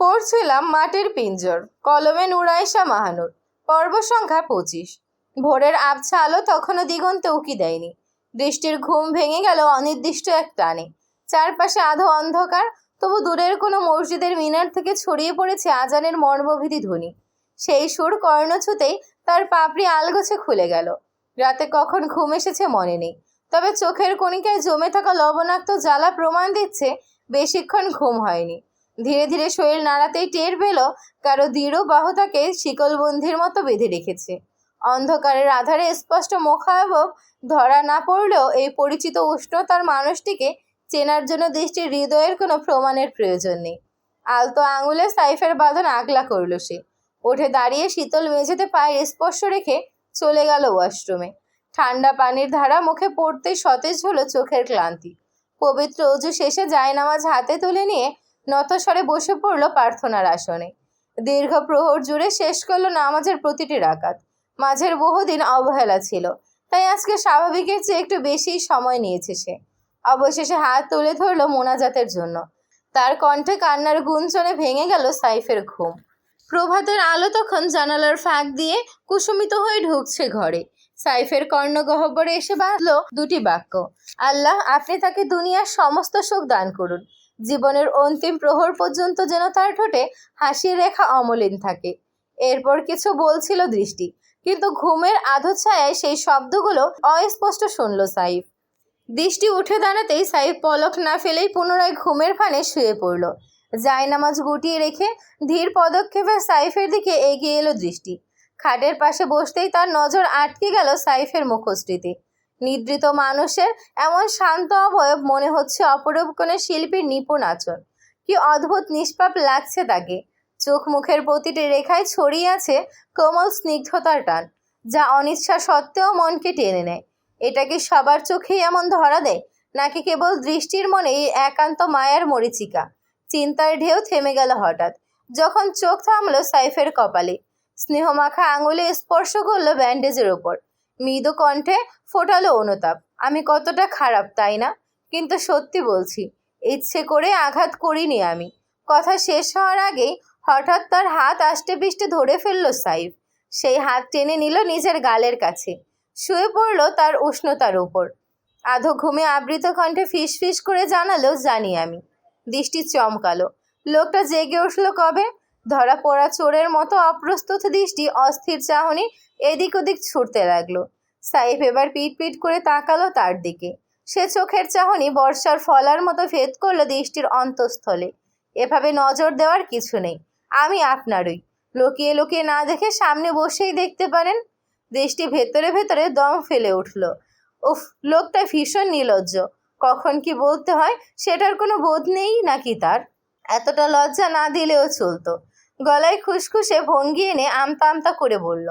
পড়ছিলাম মাটির পিঞ্জর, কলমে নুরাইশা মাহানুর, পর্ব সংখ্যা পঁচিশ। ভোরের আবছা আলো তখনও দিগন্তে উকি দেয়নি। দৃষ্টির ঘুম ভেঙে গেল অনির্দিষ্ট এক টানে। চারপাশে আধো অন্ধকার, তবু দূরের কোনো মসজিদের মিনার থেকে ছড়িয়ে পড়েছে আজানের মর্মভীতি ধ্বনি। সেই সুর কর্ণ ছুতেই তার পাপড়ি আলগোছে খুলে গেল। রাতে কখন ঘুম এসেছে মনে নেই। তবে চোখের কণিকায় জমে থাকা লবণাক্ত জ্বালা প্রমাণ দিচ্ছে, বেশিক্ষণ ঘুম হয়নি। ধীরে ধীরে শরীর নাড়াতেই টের পেল কারও দৃঢ় বাহু তাকে শিকলবন্ধির মতো বেঁধে রেখেছে। অন্ধকারের আধারে স্পষ্ট মুখাবব ধরা না পড়লেও এই পরিচিত উষ্ণতার মানুষটিকে চেনার জন্য দৃষ্টির হৃদয়ের কোনো প্রমাণের প্রয়োজন নেই। আলতো আঙুলে সাইফের বাঁধন আগলা করল সে। উঠে দাঁড়িয়ে শীতল মেঝেতে পায়ের স্পর্শ রেখে চলে গেল ওয়াশরুমে। ঠান্ডা পানির ধারা মুখে পড়তেই সতেজ হলো চোখের ক্লান্তি। পবিত্র অজু শেষে জায়নামাজ হাতে তুলে নিয়ে নতস্বরে বসে পড়ল প্রার্থনার আসনে। দীর্ঘ প্রহর জুড়ে শেষ করল নামাজের প্রতিটি রাকাত। মাঝের বহুদিন অবহেলা ছিল, তাই আজকে স্বাভাবিকের চেয়ে একটু বেশি সময় নিয়েছে সে। অবশেষে হাত তুলে ধরলো মোনাজাতের জন্য। তার কণ্ঠে কান্নার গুঞ্জনে ভেঙে গেল সাইফের ঘুম। প্রভাতের আলো তখন জানালার ফাঁক দিয়ে কুসুমিত হয়ে ঢুকছে ঘরে। সাইফের কর্ণগহ্বরে এসে বাঁধল দুটি বাক্য, আল্লাহ, আপনি তাকে দুনিয়ার সমস্ত সুখ দান করুন। জীবনের অন্তিম প্রহর পর্যন্ত যেন তার ঠোঁটে হাসির রেখা অমলিন থাকে। এরপর কিছু বলছিল দৃষ্টি, কিন্তু ঘুমের আধো ছায়ায় সেই শব্দগুলো অস্পষ্ট শুনল সাইফ। দৃষ্টি উঠে দাঁড়াতেই সাইফ পলক না ফেলেই পুনরায় ঘুমের ফানে শুয়ে পড়ল। জায়নামাজ গুটিয়ে রেখে ধীর পদক্ষেপে সাইফের দিকে এগিয়ে এলো দৃষ্টি। খাটের পাশে বসতেই তার নজর আটকে গেল সাইফের মুখশ্রীতে। নিদ্রিত মানুষের এমন শান্ত অবয়ব মনে হচ্ছে অপরূপ কোনো শিল্পীর নিপুণ আচরণ। কি অদ্ভুত নিষ্পাপ লাগছে তাকে। চোখ মুখের প্রতিটি রেখায় ছড়িয়ে আছে কোমল স্নিগ্ধতার টান, যা অনিচ্ছা সত্ত্বেও মনকে টেনে নেয়। এটা কি সবার চোখেই এমন ধরা দেয়, নাকি কেবল দৃষ্টির মনে এই একান্ত মায়ার মরিচিকা? চিন্তার ঢেউ থেমে গেল হঠাৎ। যখন চোখ থামলো সাইফের কপালে, স্নেহমাখা আঙুলে স্পর্শ করল ব্যান্ডেজের ওপর। মৃদু কণ্ঠে ফোটালো অনুতাপ। আমি কতটা খারাপ, তাই না? কিন্তু সত্যি বলছি, ইচ্ছে করে আঘাত করিনি আমি। কথা শেষ হওয়ার আগেই হঠাৎ তার হাত আষ্টে পিষ্টে ধরে ফেলল সাইফ। সেই হাত টেনে নিল নিজের গালের কাছে। শুয়ে পড়ল তার উষ্ণতার উপর। আধো ঘুমে আবৃত কণ্ঠে ফিস ফিস করে জানালো, জানি আমি। দৃষ্টি চমকালো। লোকটা জেগে উঠল কবে? ধরা পড়া চোরের মতো অপ্রস্তুত দৃষ্টি, অস্থির চাহনি এদিক ওদিক ছুটতে লাগল। সাইফ এবার পিট পিট করে তাকালো তার দিকে। সে চোখের চাহনি বর্ষার ফলার মতো ভেদ করল দৃষ্টির অন্তঃস্থলে। এভাবে নজর দেওয়ার কিছু নেই। আমি আপনারই। লুকিয়ে লুকিয়ে না দেখে সামনে বসেই দেখতে পারেন? দৃষ্টি ভেতরে ভেতরে দম ফেলে উঠল। উফ, লোকটা ভীষণ নির্লজ্জ কখন কি বলতে হয়, সেটার কোনো বোধ নেই নাকি তার? এতটা লজ্জা না দিলেও চলতো। গলায় খুসখুসে ভঙ্গি এনে আমতা আমতা করে বলল,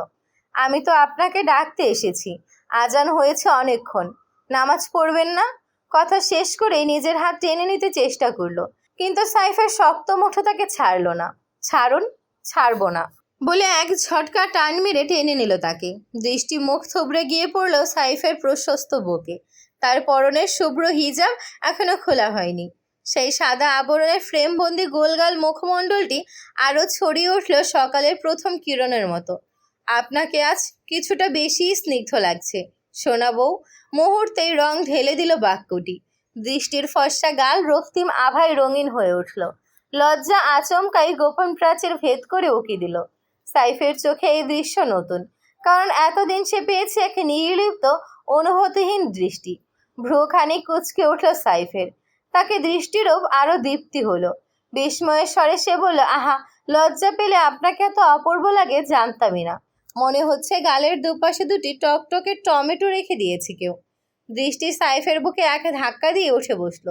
আমি তো আপনাকে ডাকতে এসেছি। আজান হয়েছে অনেকক্ষণ। নামাজ পড়বেন না? কথা শেষ করে নিজের হাত টেনে নিতে চেষ্টা করল, কিন্তু সাইফের শক্ত মুঠো তাকে ছাড়লো না। ছাড়ুন, ছাড়ব না। বলে এক ঝটকা টান মেরে টেনে নিল তাকে। দৃষ্টি মুখ থুবড়ে গিয়ে পড়ল সাইফের প্রশস্ত বুকে। তার পরনের শুভ্র হিজাব এখনও খোলা হয়নি। সেই সাদা আবরণের ফ্রেমবন্দি গোলগাল মুখমণ্ডলটি আরও ছড়িয়ে উঠল সকালের প্রথম কিরণের মতো। আপনাকে আজ কিছুটা বেশি স্নিগ্ধ লাগছে, সোনা বউ। মুহূর্তেই রং ঢেলে দিল বাক্যটি। দৃষ্টির ফর্সা গাল রক্তিম আভায় রঙিন হয়ে উঠল। লজ্জা আচমকাই গোপন প্রাচীর ভেদ করে উকি দিল। সাইফের চোখে এই দৃশ্য নতুন, কারণ এতদিন সে পেয়েছে এক নির্লিপ্ত, অনুভূতিহীন দৃষ্টি। ভ্রুখানি কুচকে উঠল সাইফের। তাকে দৃষ্টিরূপ আরও দীপ্তি হলো। বিস্ময়ের স্বরে সে বলল, আহা, লজ্জা পেলে আপনাকে এত অপূর্ব লাগে জানতামই না। মনে হচ্ছে গালের দুপাশে দুটি টকটকে টমেটো রেখে দিয়েছে কেউ দৃষ্টি সাইফের বুকে এক ধাক্কা দিয়ে উঠে বসল।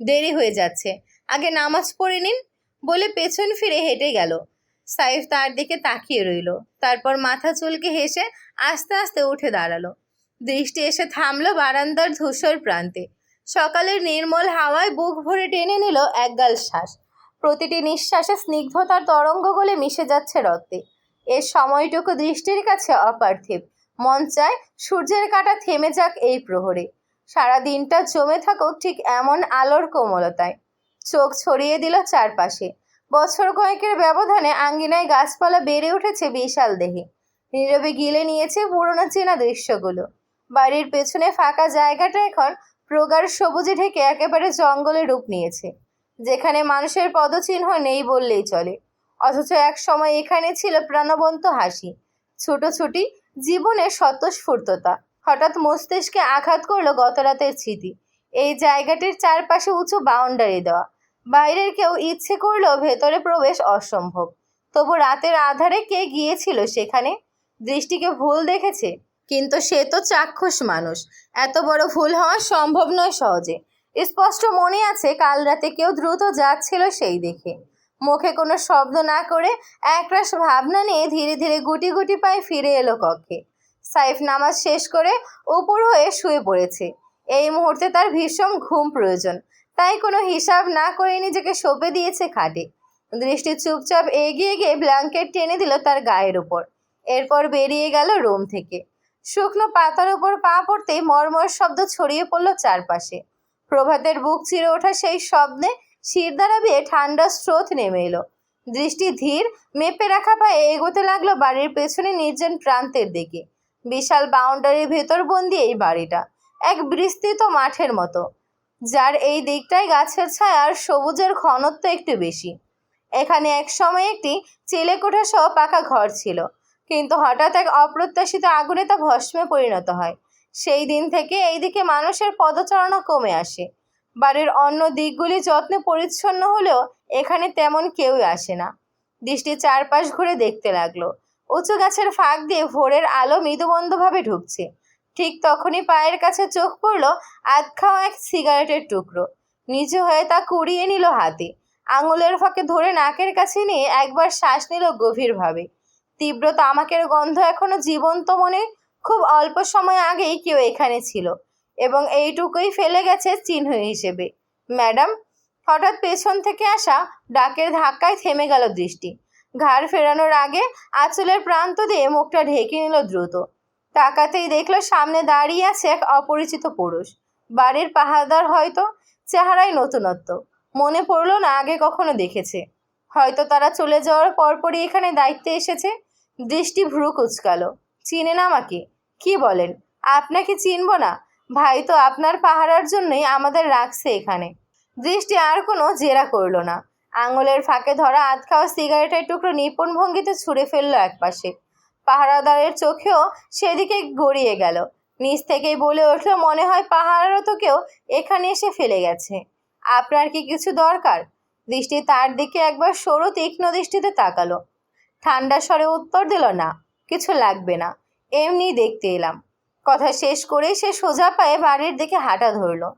দেরি হয়ে যাচ্ছে। আগে নামাজ পড়ে নিন। বলে পেছন ফিরে হেঁটে গেল। সাইফ তার দিকে তাকিয়ে রইল। তারপর মাথা চুলকে হেসে আস্তে আস্তে উঠে দাঁড়াল। দৃষ্টি এসে থামলো বারান্দার ধূসর প্রান্তে। সকালের নির্মল হাওয়ায় বুক ভরে টেনে নিল একগাল শ্বাস। প্রতিটি নিঃশ্বাসে স্নিগ্ধতার তরঙ্গ গলে মিশে যাচ্ছে রক্তে। এর সময়টুকু দৃষ্টির কাছে অপার্থিব। মন চায় সূর্যের কাটা থেমে যাক এই প্রহরে। সারা দিনটা জমে থাকুক ঠিক এমন আলোর কোমলতায়। চোখ ছড়িয়ে দিল চারপাশে। বছর কয়েকের ব্যবধানে আঙ্গিনায় গাছপালা বেড়ে উঠেছে বিশাল দেহে। নীরবে গিলে নিয়েছে পুরোনো চেনা দৃশ্যগুলো। বাড়ির পেছনে ফাঁকা জায়গাটা এখন প্রগাঢ় সবুজে ঢেকে একেবারে জঙ্গলে রূপ নিয়েছে। যেখানে মানুষের পদচিহ্ন নেই বললেই চলে। অথচ এক সময় এখানে ছিল প্রাণবন্ত হাসি, ছোটোছুটি, জীবনের স্বতঃস্ফূর্ততা। হঠাৎ মস্তিষ্কে আঘাত করল গত রাতের স্মৃতি। এই জায়গাটির চারপাশে উঁচু বাউন্ডারি দেওয়া। বাইরের কেউ ইচ্ছে করলেও ভেতরে প্রবেশ অসম্ভব। তবু রাতের আধারে কে গিয়েছিল সেখানে? দৃষ্টিকে ভুল দেখেছে? কিন্তু সে তো চাক্ষুষ মানুষ। এত বড় ভুল হওয়া সম্ভব নয় সহজে। স্পষ্ট মনে আছে, কাল রাতে কেউ দ্রুত যাচ্ছিল সেই দেখে। মুখে কোনো শব্দ না করে একরাশ ভাবনা নিয়ে ধীরে ধীরে গুটি গুটি পায়ে ফিরে এলো কক্ষে। সাইফ নামাজ শেষ করে উপর হয়ে শুয়ে পড়েছে। এই মুহূর্তে তার ভীষণ ঘুম প্রয়োজন। তাই কোনো হিসাব না করে নিজেকে সঁপে দিয়েছে খাটে। দৃষ্টি চুপচাপ এগিয়ে গিয়ে ব্ল্যাঙ্কেট টেনে দিল তার গায়ের উপর। এরপর বেরিয়ে গেল রুম থেকে। শুকনো পাতার উপর পা পড়তেই মর্মর শব্দ ছড়িয়ে পড়ল চারপাশে। প্রভাতের বুক চিরে ওঠা সেই শব্দে শিরদাঁড়া বেয়ে ঠান্ডা স্রোত নেমে এলো। দৃষ্টি ধীর, মেপে রাখা পায়ে এগোতে লাগল বাড়ির পেছনে নির্জন প্রান্তের দিকে। বিশাল বাউন্ডারির ভেতর বন্দি এই বাড়িটা, এক বিস্তৃত মাঠের মতো, যার এই দিকটায় গাছের ছায়া আর সবুজের ঘনত্ব একটু বেশি। এখানে এক সময় একটি চিলেকোঠা সহ পাকা ঘর ছিল। কিন্তু হঠাৎ এক অপ্রত্যাশিত আগুনে তা ভস্মে পরিণত হয়। সেই দিন থেকে এইদিকে মানুষের পদচারণা কমে আসে। বাড়ির অন্য দিকগুলি যত্নে পরিচ্ছন্ন হলেও এখানে তেমন কেউই আসে না। দৃষ্টি চারপাশ ঘুরে দেখতে লাগল। উঁচু গাছের ফাঁক দিয়ে ভোরের আলো মৃদুবন্ধভাবে ঢুকছে। ঠিক তখনই পায়ের কাছে চোখ পড়ল আধ খাওয়া এক সিগারেটের টুকরো। নিচু হয়ে তা কুড়িয়ে নিল হাতে। আঙুলের ফাঁকে ধরে নাকের কাছে নিয়ে একবার শ্বাস নিল গভীরভাবে। তীব্র তামাকের গন্ধ এখনও জীবন্ত মনে খুব অল্প সময় আগেই কেউ এখানে ছিল এবং এইটুকুই ফেলে গেছে চিহ্ন হিসেবে। ম্যাডাম, হঠাৎ পেছন থেকে আসা ডাকের ধাক্কায় থেমে গেল দৃষ্টি। ঘাড় ফেরানোর আগে আঁচলের প্রান্ত দিয়ে মুখটা ঢেকে নিল দ্রুত। তাকাতেই দেখল সামনে দাঁড়িয়ে আছে এক অপরিচিত পুরুষ। বাড়ির পাহাড়দার হয়তো চেহারায় নতুনত্ব। মনে পড়ল না আগে কখনো দেখেছে। হয়তো তারা চলে যাওয়ার পরপরই এখানে দায়িত্বে এসেছে। দৃষ্টি ভ্রু কুচকালো। চিনেন আমাকে? কি বলেন? আপনাকে চিনব না? ভাই তো আপনার পাহারার জন্যই আমাদের রাখছে এখানে। দৃষ্টি আর কোনো জেরা করল না। আঙুলের ফাঁকে ধরা আধ খাওয়া সিগারেটের টুকরো নিপুণ ভঙ্গিতে ছুঁড়ে ফেলল একপাশে। পাহারাদারের চোখেও সেদিকে গড়িয়ে গেল। নিচ থেকেই বলে উঠল, মনে হয় পাহারারও তো কেউ এখানে এসে ফেলে গেছে। আপনার কি কিছু দরকার? দৃষ্টি তার দিকে একবার সরু তীক্ষ্ণ দৃষ্টিতে তাকালো। ঠান্ডা স্বরে উত্তর দিল, না, কিছু লাগবে না। এমনি দেখতে এলাম। কথা শেষ করে সে সোজা পায়ে বাড়ির দিকে হাঁটা ধরলো।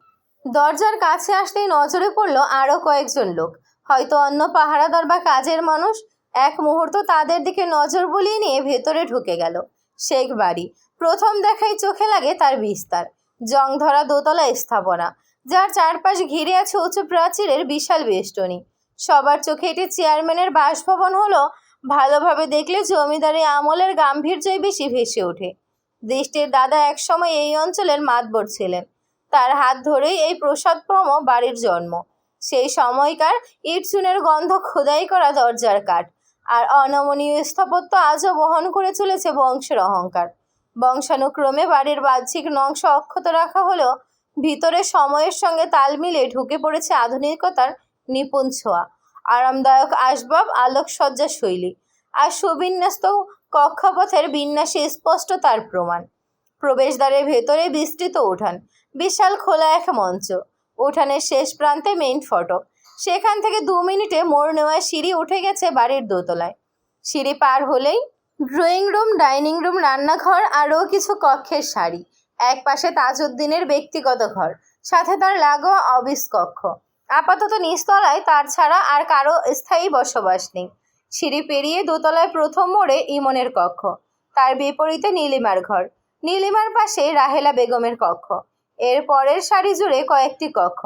দরজার কাছে আসতেই নজরে পড়ল আরও কয়েকজন লোক। হয়তো অন্য পাহারাদার বা কাজের মানুষ। এক মুহূর্ত তাদের দিকে নজর বুলিয়ে নিয়ে ভেতরে ঢুকে গেল। শেখ বাড়ি। প্রথম দেখাই চোখে লাগে তার বিস্তার। জং ধরা দোতলা স্থাপনা, যার চারপাশ ঘিরে আছে উঁচু প্রাচীরের বিশাল বেষ্টনী। সবার চোখে এটি চেয়ারম্যানের বাসভবন হলো ভালোভাবে দেখলে জমিদারি আমলের গাম্ভীর্যই বেশি ভেসে ওঠে। দৃষ্টির দাদা একসময় এই অঞ্চলের মাতবর ছিলেন। তার হাত ধরেই এই প্রসাদপ্রম বাড়ির জন্ম। সেই সময়কার ইটচুনের গন্ধ খোদাই করা দরজার কাঠ। আর অনমনীয় স্থাপত্য আজও বহন করে চলেছে বংশের অহংকার। বংশানুক্রমে বাড়ির বাহ্যিক নংশ অক্ষত রাখা হলেও ভিতরে সময়ের সঙ্গে তাল মিলে ঢুকে পড়েছে আধুনিকতার নিপুণ ছোঁয়া। আরামদায়ক আসবাব আলোকসজ্জা শৈলী আর সুবিন্যস্ত কক্ষপথের বিন্যাসে স্পষ্ট তার প্রমাণ। প্রবেশদ্বারের ভেতরে বিস্তৃত উঠান, বিশাল খোলা এক মঞ্চ। উঠানের শেষ প্রান্তে মেইন ফটক। সেখান থেকে দু মিনিটে মোড় নেওয়ায় সিঁড়ি উঠে গেছে বাড়ির দোতলায়। সিঁড়ি পার হলেই ড্রয়িং রুম, ডাইনিং রুম, রান্নাঘর, আরও কিছু কক্ষের সারি। এক পাশে তাজউদ্দিনের ব্যক্তিগত ঘর, সাথে তার লাগোয়া অফিস কক্ষ। আপাতত নিচতলায় তার ছাড়া আর কারও স্থায়ী বসবাস নেই। সিঁড়ি পেরিয়ে দোতলায় প্রথম মোড়ে ইমনের কক্ষ। তার বিপরীতে নীলিমার ঘর। নীলিমার পাশে রাহেলা বেগমের কক্ষ। এর পরের সারি জুড়ে কয়েকটি কক্ষ,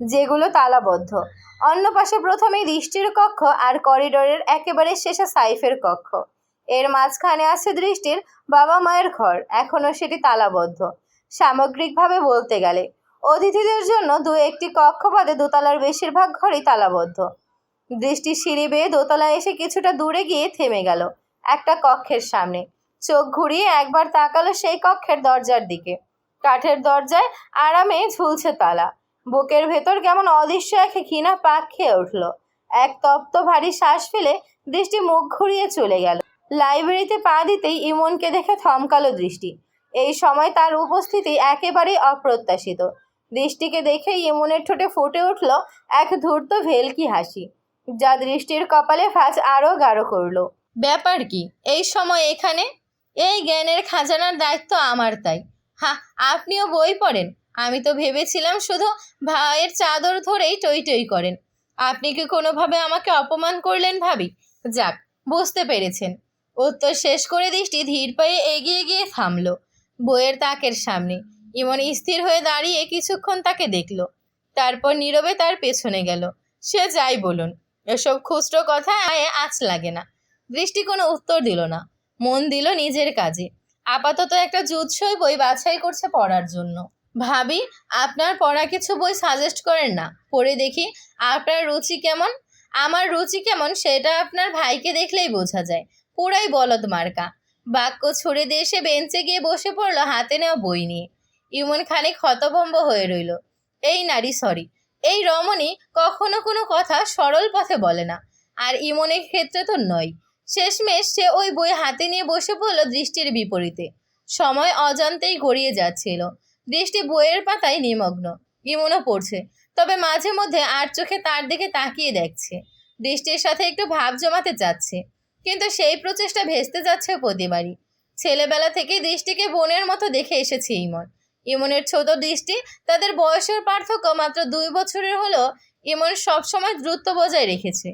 যেগুলো তালাবদ্ধ। অন্য পাশে প্রথমেই দৃষ্টির কক্ষ আর করিডোরের একেবারে শেষে সাইফের কক্ষ। এর মাঝখানে আছে দৃষ্টির বাবা মায়ের ঘর। এখনও সেটি তালাবদ্ধ। সামগ্রিকভাবে বলতে গেলে অতিথিদের জন্য দু একটি কক্ষ বাদে দোতলার বেশিরভাগ ঘরই তালাবদ্ধ। দৃষ্টি সিঁড়ি বেয়ে দোতলায় এসে কিছুটা দূরে গিয়ে থেমে গেল একটা কক্ষের সামনে। চোখ ঘুরিয়ে একবার তাকালো সেই কক্ষের দরজার দিকে। কাঠের দরজায় আরামে ঝুলছে তালা। বুকের ভেতর কেমন অদৃশ্য এক ঘৃণা পাক খেয়ে উঠল। এক তপ্ত ভারী শ্বাস ফেলে দৃষ্টি মুখ ঘুরিয়ে চলে গেল। লাইব্রেরিতে পা দিতেই ইমনকে দেখে থমকালো দৃষ্টি। এই সময় তার উপস্থিতি একেবারেই অপ্রত্যাশিত। দৃষ্টিকে দেখে ইমনের ঠোঁটে ফুটে উঠল এক ধূর্ত ভেলকি হাসি, যা দৃষ্টির কপালে ফাঁজ আরও গাঢ় করল। ব্যাপার কি? এই সময় এখানে? এই জ্ঞানের খাজানার দায়িত্ব আমার তাই। হা আপনিও বই পড়েন? আমি তো ভেবেছিলাম শুধু ভাইয়ের চাদর ধরেই টই টই করেন। আপনি কি কোনোভাবে আমাকে অপমান করলেন ভাবি? যাক, বুঝতে পেরেছেন। উত্তর শেষ করে দৃষ্টি ধীর পায়ে এগিয়ে গিয়ে থামল, বইয়ের তাকের সামনে। ইমন স্থির হয়ে দাঁড়িয়ে কিছুক্ষণ তাকে দেখল। তারপর নীরবে তার পেছনে গেল। সে যাই বলুন, এসব খুচরো কথা আঁচ লাগে না। দৃষ্টি কোনো উত্তর দিল না। মন দিল নিজের কাজে। আপাতত একটা জুৎসই বই বাছাই করছে পড়ার জন্য। ভাবি, আপনার পড়া কিছু বই সাজেস্ট করেন না। পড়ে দেখি আপনার রুচি কেমন। আমার রুচি কেমন সেটা আপনার ভাইকে দেখলেই বোঝা যায়। পুরাই বলদ মার্কা। বাক্য ছুড়ে দিয়ে সে বেঞ্চে গিয়ে বসে পড়ল হাতে নেওয়া বই নিয়ে। ইমন খানিক হতভম্ব হয়ে রইল। এই নারী সরি এই রমণী কখনো কোনো কথা সরল পথে বলে না। আর ইমনের ক্ষেত্রে তো নয়। শেষমেশ সে ওই বই হাতে নিয়ে বসে পড়ল দৃষ্টির বিপরীতে। সময় অজান্তেই গড়িয়ে যাচ্ছিল। দৃষ্টি বইয়ের পাতায় নিমগ্ন। ইমনও পড়ছে। তবে মাঝে মধ্যে আর চোখে তার দিকে তাকিয়ে দেখছে। দৃষ্টির সাথে একটু ভাব জমাতে চাচ্ছে। কিন্তু সেই প্রচেষ্টা ভেস্তে যাচ্ছে প্রতিবারই। ছেলেবেলা থেকেই দৃষ্টিকে বোনের মতো দেখে এসেছে ইমন। ইমনের ছোট দৃষ্টি তাদের বয়সের পার্থক্য মাত্র দুই বছরের হলেও ইমন সবসময় দ্রুত বজায় রেখেছে।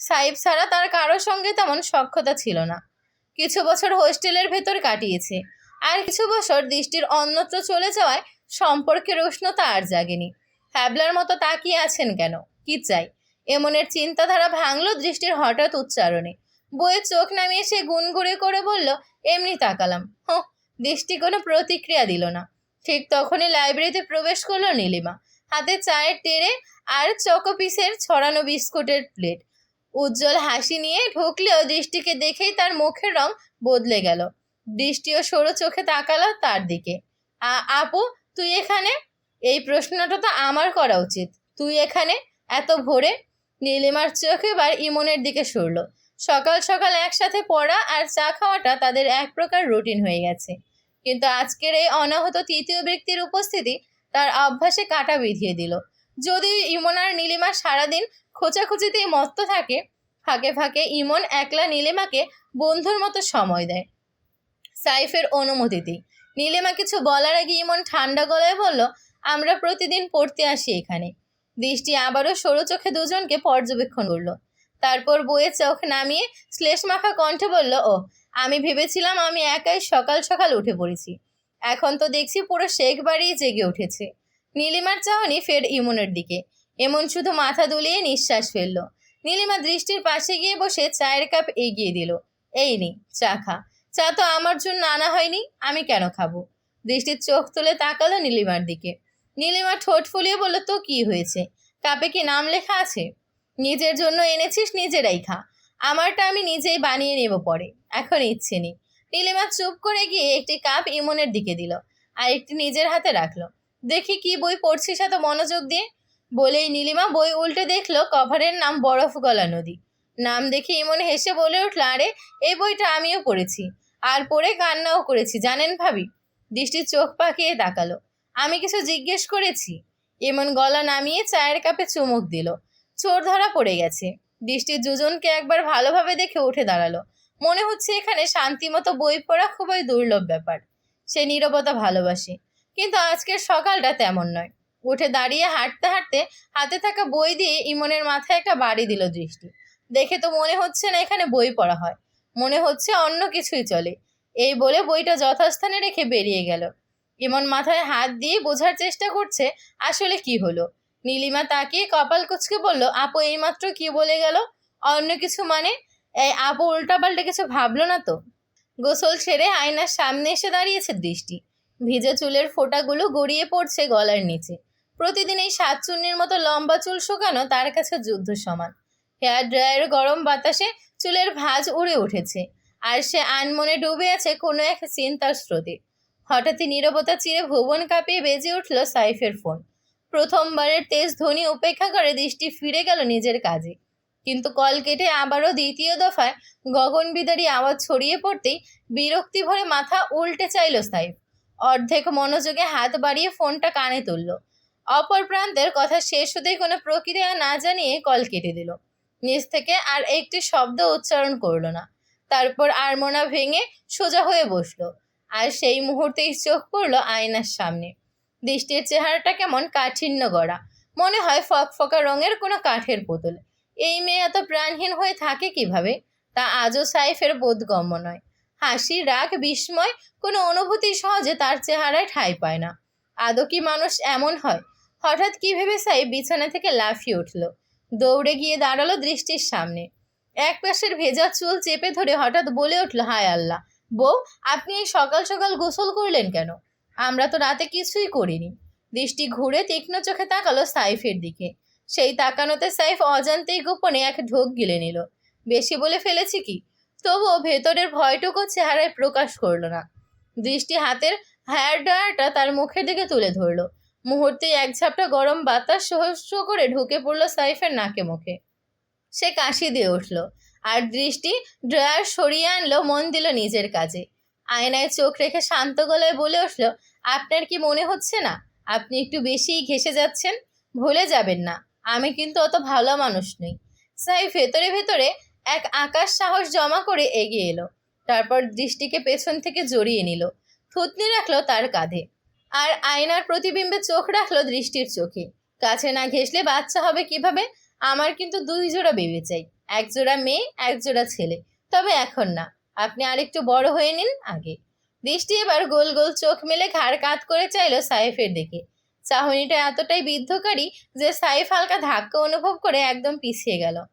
সাইব ছাড়া তার কারোর সঙ্গে তেমন সক্ষতা ছিল না। কিছু বছর হোস্টেলের ভেতর কাটিয়েছে। আর কিছু বছর দৃষ্টির অন্যত্র চলে যাওয়ায় সম্পর্কের উষ্ণতা আর জাগেনি। হ্যাবলার মতো তাকিয়ে আছেন কেন? কি চাই? এমনের চিন্তাধারা ভাঙলো দৃষ্টির হঠাৎ উচ্চারণে। বইয়ের চোখ নামিয়ে সে গুনগুড়ে করে বলল, এমনি তাকালাম। হো দৃষ্টি কোনো প্রতিক্রিয়া দিল না। ঠিক তখনই লাইব্রেরিতে প্রবেশ করল নীলিমা। হাতে চায়ের টেরে আর চকোপিসের ছড়ানো বিস্কুটের প্লেট। উজ্জ্বল হাসি নিয়ে ঢুকলেও দৃষ্টিকে দেখেই তার মুখের রং বদলে গেল। দৃষ্টিও সরু চোখে তাকালো তার দিকে। আপু, তুই এখানে? এই প্রশ্নটা তো আমার করা উচিত। তুই এখানে? এত ভোরে? নীলিমার চোখ এবার ইমনের দিকে সরল। সকাল সকাল একসাথে পড়া আর চা খাওয়াটা তাদের এক প্রকার রুটিন হয়ে গেছে। কিন্তু আজকের এই অনাহত তৃতীয় ব্যক্তির উপস্থিতি তার অভ্যাসে কাটা বিধিয়ে দিল। যদিও ইমন আর নীলিমা সারাদিন খোঁচাখুচিতেই মত্ত থাকে, ফাঁকে ফাঁকে ইমন একলা নীলিমাকে বন্ধুর মতো সময় দেয়। সাইফের অনুমতিতেই নীলিমা কিছু বলার আগে ইমন ঠান্ডা গলায় বলল, আমরা প্রতিদিন পড়তে আসি এখানে। দৃষ্টি আবারও সরু চোখে দুজনকে পর্যবেক্ষণ করল। তারপর বইয়ে চোখ নামিয়ে শ্লেষ মাখা কণ্ঠে বলল ও আমি ভেবেছিলাম আমি একাই সকাল সকাল উঠে পড়েছি। এখন তো দেখছি পুরো শেখ বাড়ি জেগে উঠেছে। নীলিমার চাহনি ফের ইমনের দিকে। এমন শুধু মাথা দুলিয়ে নিঃশ্বাস ফেলল। নীলিমা দৃষ্টির পাশে গিয়ে বসে চায়ের কাপ এগিয়ে দিল। এই নে, চা খা। চা তো আমার জন্য আনা হয়নি, আমি কেন খাব? দৃষ্টির চোখ তুলে তাকালো নীলিমার দিকে। নীলিমা ঠোঁট ফুলিয়ে বলল, তো কি হয়েছে? কাপে কি নাম লেখা আছে? নিজের জন্য এনেছিস, নিজেরাই খা। আমারটা আমি নিজেই বানিয়ে নেব পরে, এখন ইচ্ছে নেই। নীলিমা চুপ করে গিয়ে একটি কাপ ইমনের দিকে দিল আর একটি নিজের হাতে রাখল। দেখি কি বই পড়ছিস এত মনোযোগ দিয়ে? বলেই নীলিমা বই উল্টে দেখল কভারের নাম বরফ গলা নদী। নাম দেখে ইমন হেসে বলে উঠল, আরে, এই বইটা আমিও পড়েছি। আর পড়ে কান্নাও করেছি, জানেন ভাবি? দৃষ্টির চোখ পাকিয়ে তাকালো। আমি কিছু জিজ্ঞেস করেছি? এমন গলা নামিয়ে চায়ের কাপে চুমুক দিল। চোর ধরা পড়ে গেছে। দৃষ্টির দুজনকে একবার ভালোভাবে দেখে উঠে দাঁড়াল। মনে হচ্ছে এখানে শান্তিমতো বই পড়া খুবই দুর্লভ ব্যাপার। সে নীরবতা ভালোবাসে, কিন্তু আজকের সকালটা তেমন নয়। উঠে দাঁড়িয়ে হাঁটতে হাঁটতে হাতে থাকা বই দিয়ে ইমনের মাথায় একটা বাড়ি দিল দৃষ্টি। দেখে তো মনে হচ্ছে না এখানে বই পড়া হয়। মনে হচ্ছে অন্য কিছুই চলে। এই বলে বইটা যথাস্থানে রেখে বেরিয়ে গেল। ইমন মাথায় হাত দিয়ে বোঝার চেষ্টা করছে, আসলে কি হলো? নীলিমা তাকিয়ে কপাল কুচকে বলল, আপু, এইমাত্র কি বলে গেল? অন্য কিছু মানে? এই আপু উল্টাপাল্টা কিছু ভাবলো না তো? গোসল সেরে আয়নার সামনে এসে দাঁড়িয়েছে দৃষ্টি। ভিজে চুলের ফোঁটাগুলো গড়িয়ে পড়ছে গলার নিচে। প্রতিদিন এই সাত চুন্নির মতো লম্বা চুল শুকানো তার কাছে যুদ্ধ সমান। হেয়ার ড্রায়ার গরম বাতাসে চুলের ভাঁজ উড়ে উঠেছে, আর সে আনমনে ডুবে আছে কোনো এক চিন্তার স্রোতে। হঠাৎই নীরবতা চিরে ভুবন কাঁপিয়ে বেজে উঠল সাইফের ফোন। প্রথমবারের তেজ ধ্বনি উপেক্ষা করে দৃষ্টি ফিরে গেল নিজের কাজে। কিন্তু কল কেটে আবারও দ্বিতীয় দফায় গগনবিদারী আওয়াজ ছড়িয়ে পড়তেই বিরক্তি ভরে মাথা উল্টে চাইল সাইফ। অর্ধেক মনোযোগে হাত বাড়িয়ে ফোনটা কানে তুলল। অপর প্রান্তের কথা শেষ হতেই কোনো প্রক্রিয়া না জানিয়ে কল কেটে দিল। নিজ থেকে আর একটি শব্দ উচ্চারণ করল না। তারপর আরমোনা ভেঙে সোজা হয়ে বসল। আর সেই মুহূর্তেই চোখ পড়ল আয়নার সামনে। দৃষ্টির চেহারাটা কেমন কাঠিন্য গড়া। মনে হয় ফকফকা রঙের কোনো কাঠের পুতুল এই মেয়ে এত প্রাণহীন হয়ে থাকে কীভাবে? তা আজও সাইফের বোধগম্য নয়। হাসি, রাগ, বিস্ময় কোনো অনুভূতি সহজে তার চেহারায় ঠাঁই পায় না। আদৌ কি মানুষ এমন হয়? হঠাৎ কি ভেবে সাইফ বিছানা থেকে লাফিয়ে উঠল। দৌড়ে গিয়ে দাঁড়াল দৃষ্টির সামনে। এক পাশের ভেজা চুল চেপে ধরে হঠাৎ বলে উঠল, হায় আল্লাহ! বউ, আপনি এই সকাল সকাল গোসল করলেন কেন? আমরা তো রাতে কিছুই করিনি। দৃষ্টি ঘুরে তীক্ষ্ণ চোখে তাকালো সাইফের দিকে। সেই তাকানোতে সাইফ অজান্তেই গোপনে এক ঢোক গিলে নিল। বেশি বলে ফেলেছি কি? তবুও ভেতরের ভয়টুকু চেহারায় প্রকাশ করল না। দৃষ্টি হাতের হেয়ার ড্রায়ারটা তার মুখের দিকে তুলে ধরলো। মুহূর্তেই এক ঝাপটা গরম বাতাস সহস্র করে ঢুকে পড়ল সাইফের নাকে মুখে। সে কাশি দিয়ে উঠল আর দৃষ্টি ড্রয়ার সরিয়ে আনলো, মন দিল নিজের কাজে। আয়নায় চোখ রেখে শান্ত গলায় বলে উঠল আপনার কি মনে হচ্ছে না? আপনি একটু বেশিই ঘেসে যাচ্ছেন, ভুলে যাবেন না। আমি কিন্তু অত ভালো মানুষ নই। সাই ভেতরে ভেতরে এক আকাশ সাহস জমা করে এগিয়ে এলো। তারপর দৃষ্টিকে পেছন থেকে জড়িয়ে নিল। থুতনি রাখল তার কাঁধে। আর আয়নার প্রতিবিম্বে চোখ রাখল দৃষ্টির চোখে। কাছে না ঘেসলে বাচ্চা হবে কীভাবে? আমার কিন্তু দুই জোড়া বেবি চাই। এক জোড়া মেয়ে, এক জোড়া ছেলে। তবে এখন না। আপনি আরেকটু বড় হয়ে নিন আগে। দৃষ্টি এবার গোল গোল চোখ মেলে ঘাড় কাত করে চাইল সাইফের দিকে। চাহনিটা এতটাই বিদ্ধকারী যে সাইফ হালকা ধাক্কা অনুভব করে একদম পিছিয়ে গেল।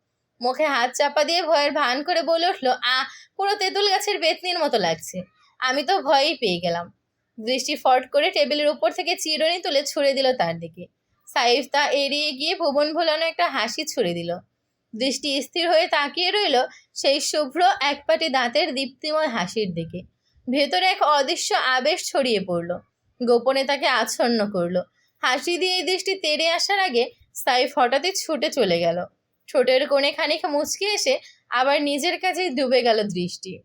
মুখে হাত চাপা দিয়ে ভয়ের ভান করে বলে উঠল, আ, পুরো তেঁতুল গাছের বেতনির মতো লাগছে। আমি তো ভয়ই পেয়ে গেলাম। দৃষ্টি ফট করে টেবিলের উপর থেকে চিরুনি তুলে ছুড়ে দিল তার দিকে। সাইফ তা এড়িয়ে গিয়ে ভুবন ভোলানো একটা হাসি ছুড়ে দিল। দৃষ্টি স্থির হয়ে তাকিয়ে রইল সেই শুভ্র একপাটি দাঁতের দীপ্তিময় হাসির দিকে। ভেতরে এক অদৃশ্য আবেশ ছড়িয়ে পড়ল। গোপনে তাকে আচ্ছন্ন করল। হাসি দিয়ে এই দৃষ্টি তেড়ে আসার আগে সাইফ হঠাৎই ছুটে চলে গেল। ঠোঁটের কোণে খানিক মুচকে এসে আবার নিজের কাছেই ডুবে গেল দৃষ্টি।